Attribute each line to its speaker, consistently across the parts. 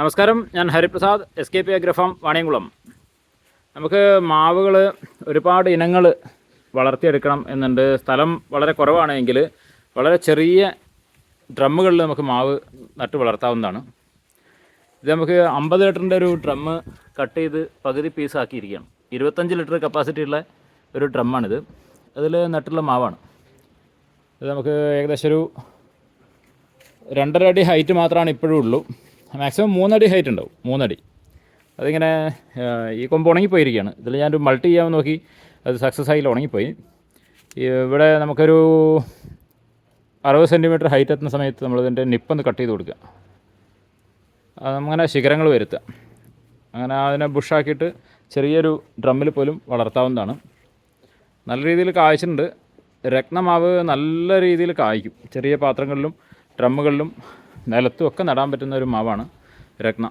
Speaker 1: നമസ്കാരം. ഞാൻ Hariprasad S K P agro farm Vaniyamkulam. നമുക്ക് മാവുകൾ ഒരുപാട് ഇനങ്ങൾ വളർത്തിയെടുക്കണം എന്നുണ്ട്. സ്ഥലം വളരെ കുറവാണെങ്കിൽ വളരെ ചെറിയ ഡ്രമ്മുകളിൽ നമുക്ക് മാവ് നട്ട് വളർത്താവുന്നതാണ്. ഇത് നമുക്ക് അമ്പത് ലിറ്ററിന്റെ ഒരു ഡ്രമ്മ് കട്ട് ചെയ്ത് പകുതി പീസാക്കിയിരിക്കുകയാണ് ഇരുപത്തഞ്ച് ലിറ്റർ കപ്പാസിറ്റി ഉള്ള ഒരു ഡ്രമ്മാണിത്. അതിൽ നട്ടുള്ള മാവാണ്. ഇത് നമുക്ക് ഏകദേശം ഒരു രണ്ടര അടി ഹൈറ്റ് മാത്രമാണ് ഇപ്പോഴും ഉള്ളൂ. മാക്സിമം മൂന്നടി ഹൈറ്റ് ഉണ്ടാവും. മൂന്നടി. അതിങ്ങനെ ഈ കൊമ്പ് ഉണങ്ങിപ്പോയിരിക്കുകയാണ് ഇതിൽ ഞാനൊരു മൾട്ടി ചെയ്യാൻ നോക്കി. അത് സക്സസ് ആയി ഉണങ്ങിപ്പോയി. ഇവിടെ നമുക്കൊരു അറുപത് സെന്റിമീറ്റർ ഹൈറ്റ് എത്തുന്ന സമയത്ത് നമ്മളിതിന്റെ നിപ്പൊന്ന് കട്ട് ചെയ്ത് കൊടുക്കുക. അങ്ങനെ ശിഖരങ്ങൾ വരുത്തുക. അങ്ങനെ അതിനെ ബുഷാക്കിയിട്ട് ചെറിയൊരു ഡ്രമ്മിൽ പോലും വളർത്താവുന്നതാണ്. നല്ല രീതിയിൽ കായ്ച്ചിട്ടുണ്ട്. രത്നമാവ് നല്ല രീതിയിൽ കായ്ക്കും. ചെറിയ പാത്രങ്ങളിലും ഡ്രമ്മുകളിലും നിലത്തും ഒക്കെ നടാൻ പറ്റുന്ന ഒരു മാവാണ് രത്ന.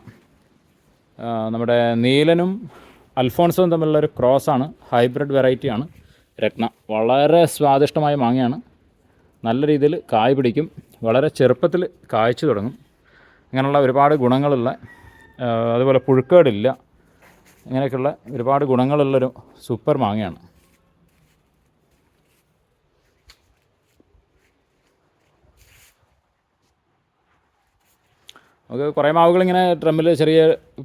Speaker 1: നമ്മുടെ നീലനും അൽഫോൺസും തമ്മിലുള്ള ഒരു ക്രോസാണ് ഹൈബ്രിഡ് വെറൈറ്റിയാണ് രത്ന. വളരെ സ്വാദിഷ്ടമായ മാങ്ങയാണ്. നല്ല രീതിയിൽ കായ് പിടിക്കും വളരെ ചെറുപ്പത്തിൽ കായ്ച്ചു തുടങ്ങും. അങ്ങനെയുള്ള ഒരുപാട് ഗുണങ്ങളുള്ള അതുപോലെ പുഴുക്കേടില്ല ഇങ്ങനെയൊക്കെയുള്ള ഒരുപാട് ഗുണങ്ങളുള്ളൊരു സൂപ്പർ മാങ്ങയാണ്. നമുക്ക് കുറേ മാവുകൾ ഇങ്ങനെ ഡ്രമ്മിൽ ചെറിയ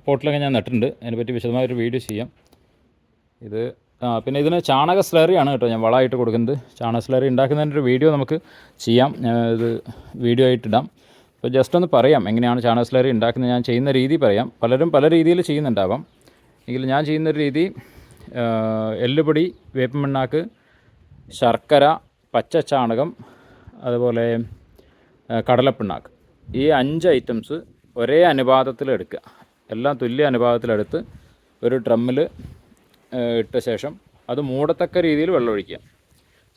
Speaker 1: പോട്ടിലൊക്കെ ഞാൻ നട്ടിട്ടുണ്ട്. അതിനെപ്പറ്റി വിശദമായൊരു വീഡിയോ ചെയ്യാം. ഇത് ആ പിന്നെ ഇതിന് ചാണക സ്ലറിയാണ് കേട്ടോ ഞാൻ വളമായിട്ട് കൊടുക്കുന്നത്. ചാണക സ്ലറി ഉണ്ടാക്കുന്നതിന്റെ ഒരു വീഡിയോ നമുക്ക് ചെയ്യാം. ഞാൻ ഇത് വീഡിയോ ആയിട്ടിടാം അപ്പോൾ ജസ്റ്റ് ഒന്ന് പറയാം എങ്ങനെയാണ് ചാണക സ്ലറി ഉണ്ടാക്കുന്നത്. ഞാൻ ചെയ്യുന്ന രീതി പറയാം. പലരും പല രീതിയിൽ ചെയ്യുന്നുണ്ടാവാം. എങ്കിലും ഞാൻ ചെയ്യുന്നൊരു രീതി എല്ലുപൊടി വേപ്പിൻ പിണ്ണാക്ക് ശർക്കര പച്ച ചാണകം അതുപോലെ കടലപ്പിണ്ണാക്ക്. ഈ അഞ്ച് ഐറ്റംസ് ഒരേ അനുപാതത്തിൽ എടുക്കുക. എല്ലാം തുല്യ അനുപാതത്തിലെടുത്ത് ഒരു ഡ്രമ്മിൽ ഇട്ട ശേഷം അത് മൂടത്തക്ക രീതിയിൽ വെള്ളമൊഴിക്കുക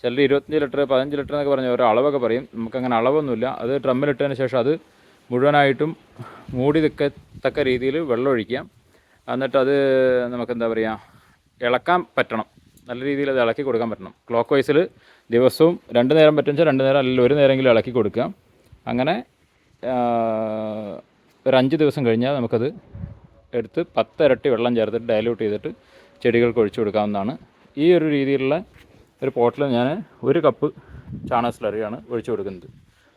Speaker 1: ചിലർ ഇരുപത്തഞ്ച് ലിറ്റർ പതിനഞ്ച് ലിറ്റർ എന്നൊക്കെ പറഞ്ഞ ഒരു അളവൊക്കെ പറയും. നമുക്കങ്ങനെ അളവൊന്നുമില്ല. അത് ഡ്രമ്മിലിട്ടതിന് ശേഷം അത് മുഴുവനായിട്ടും മൂടി നിൽക്കത്തക്ക രീതിയിൽ വെള്ളമൊഴിക്കുക എന്നിട്ട് അത് നമുക്കെന്താ പറയുക ഇളക്കാൻ പറ്റണം. നല്ല രീതിയിൽ അത് ഇളക്കി കൊടുക്കാൻ പറ്റണം. ക്ലോക്ക് വൈസിൽ ദിവസവും രണ്ട് നേരം പറ്റുമെന്ന് രണ്ട് നേരം അല്ലെങ്കിൽ ഒരു നേരമെങ്കിലും ഇളക്കി കൊടുക്കുക. അങ്ങനെ ഒരു അഞ്ച് ദിവസം കഴിഞ്ഞാൽ നമുക്കത് എടുത്ത് പത്തിരട്ടി വെള്ളം ചേർത്തിട്ട് ഡയലൂട്ട് ചെയ്തിട്ട് ചെടികൾക്ക് ഒഴിച്ചു കൊടുക്കാവുന്നതാണ്. ഈ ഒരു രീതിയിലുള്ള ഒരു പോട്ടിൽ ഞാൻ ഒരു കപ്പ് ചാണക സ്ലറിയാണ് ഒഴിച്ചു കൊടുക്കുന്നത്.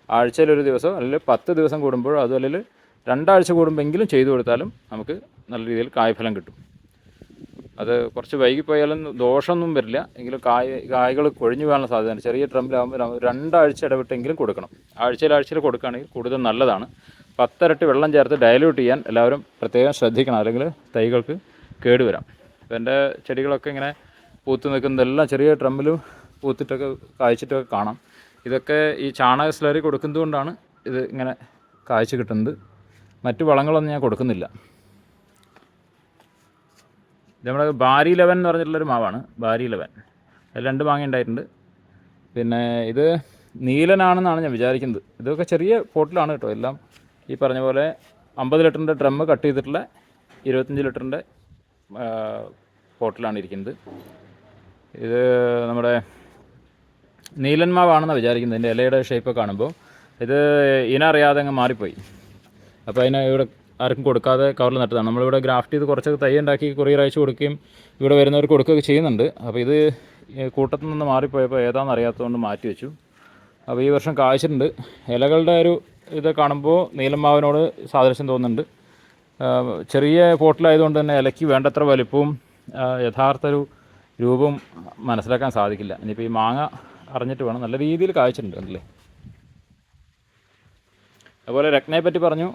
Speaker 1: ആഴ്ചയിൽ ഒരു ദിവസം അല്ലെങ്കിൽ പത്ത് ദിവസം കൂടുമ്പോഴോ അതും അല്ലെങ്കിൽ രണ്ടാഴ്ച കൂടുമ്പോഴെങ്കിലും ചെയ്തു കൊടുത്താലും നമുക്ക് നല്ല രീതിയിൽ കായ്ഫലം കിട്ടും. അത് കുറച്ച് വൈകിപ്പോയാലും ദോഷമൊന്നും വരില്ല. എങ്കിലും കായ് കായകൾ കൊഴിഞ്ഞു പോകാനുള്ള സാധ്യതയാണ് ചെറിയ ട്രംപിലാകുമ്പോൾ രണ്ടാഴ്ച ഇടവിട്ടെങ്കിലും കൊടുക്കണം. ആഴ്ചയിൽ ആഴ്ചയിൽ കൊടുക്കുകയാണെങ്കിൽ കൂടുതൽ നല്ലതാണ്. പത്തരട്ടി വെള്ളം ചേർത്ത് ഡയലൂട്ട് ചെയ്യാൻ എല്ലാവരും പ്രത്യേകം ശ്രദ്ധിക്കണം. അല്ലെങ്കിൽ തൈകൾക്ക് കേടുവരാം അപ്പോൾ എന്റെ ചെടികളൊക്കെ ഇങ്ങനെ പൂത്ത് നിൽക്കുന്നതെല്ലാം ചെറിയ ഡ്രമ്മിൽ പൂത്തിട്ടൊക്കെ കായ്ച്ചിട്ടൊക്കെ കാണാം. ഇതൊക്കെ ഈ ചാണക സ്ലറി കൊടുക്കുന്നതുകൊണ്ടാണ് ഇത് ഇങ്ങനെ കായ്ച്ച് കിട്ടുന്നത്. മറ്റു വളങ്ങളൊന്നും ഞാൻ കൊടുക്കുന്നില്ല. നമ്മുടെ ബാരി ലെവൻ എന്ന് പറഞ്ഞിട്ടുള്ളൊരു മാവാണ്. ബാരി ലെവൻ. രണ്ട് മാങ്ങ ഉണ്ടായിട്ടുണ്ട്. പിന്നെ ഇത് നീലനാണെന്നാണ് ഞാൻ വിചാരിക്കുന്നത്. ഇതൊക്കെ ചെറിയ പോട്ടിലാണ് കേട്ടോ. എല്ലാം ഈ പറഞ്ഞ പോലെ അമ്പത് ലിറ്ററിന്റെ ഡ്രം കട്ട് ചെയ്തിട്ടുള്ള ഇരുപത്തഞ്ച് ലിറ്ററിന്റെ ബോട്ടിലാണ് ഇരിക്കുന്നത്. ഇത് നമ്മുടെ നീലൻ വിചാരിക്കുന്നത്. ഇതിന്റെ ഇലയുടെ ഷേപ്പ് കാണുമ്പോൾ ഇത് ഇന അറിയാതെ അങ്ങ് മാറിപ്പോയി. അപ്പോൾ അതിനെ ഇവിടെ ആർക്കും കൊടുക്കാതെ കവറിൽ നട്ടതാണ്. നമ്മളിവിടെ ഗ്രാഫ്റ്റ് ചെയ്ത് കുറച്ച് തൈ ഉണ്ടാക്കി കൊറിയർ അയച്ചു കൊടുക്കുകയും ഇവിടെ വരുന്നവർക്ക് കൊടുക്കുകയൊക്കെ ചെയ്യുന്നുണ്ട്. അപ്പോൾ ഇത് കൂട്ടത്തിൽ നിന്ന് മാറിപ്പോയപ്പോൾ ഏതാണെന്ന് അറിയാത്തതുകൊണ്ട് മാറ്റി വെച്ചു. അപ്പോൾ ഈ വർഷം കായ്ച്ചിട്ടുണ്ട്. ഇലകളുടെ ഒരു ഇത് കാണുമ്പോൾ നീലമാവിനോട് സാദൃശ്യം തോന്നുന്നുണ്ട്. ചെറിയ പോട്ടിലായതുകൊണ്ട് തന്നെ ഇലയ്ക്ക് വേണ്ടത്ര വലിപ്പവും യഥാർത്ഥ ഒരു രൂപവും മനസ്സിലാക്കാൻ സാധിക്കില്ല. ഇനിയിപ്പോൾ ഈ മാങ്ങ അറിഞ്ഞിട്ട് വേണം. നല്ല രീതിയിൽ കായ്ച്ചിട്ടുണ്ട് അല്ലേ അതുപോലെ രത്നയെ പറ്റി പറഞ്ഞു.